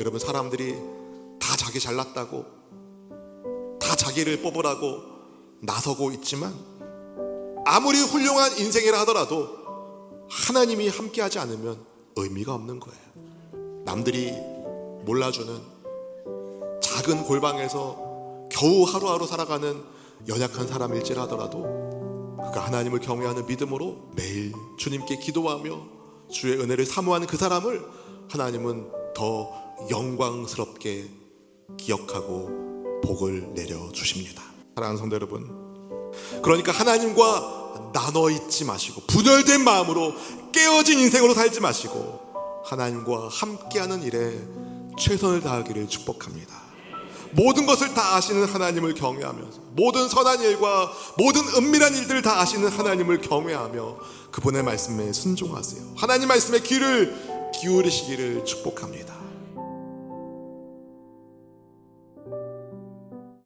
여러분 사람들이 다 자기 잘났다고 다 자기를 뽑으라고 나서고 있지만 아무리 훌륭한 인생이라 하더라도 하나님이 함께하지 않으면 의미가 없는 거예요. 남들이 몰라주는 작은 골방에서 겨우 하루하루 살아가는 연약한 사람일지라더라도 그가 하나님을 경외하는 믿음으로 매일 주님께 기도하며 주의 은혜를 사모하는 그 사람을 하나님은 더 영광스럽게 기억하고 복을 내려 주십니다. 사랑하는 성도 여러분, 그러니까 하나님과 나눠 있지 마시고 분열된 마음으로 깨어진 인생으로 살지 마시고 하나님과 함께하는 일에 최선을 다하기를 축복합니다. 모든 것을 다 아시는 하나님을 경외하면서 모든 선한 일과 모든 은밀한 일들을 다 아시는 하나님을 경외하며 그분의 말씀에 순종하세요. 하나님 말씀에 귀를 기울이시기를 축복합니다.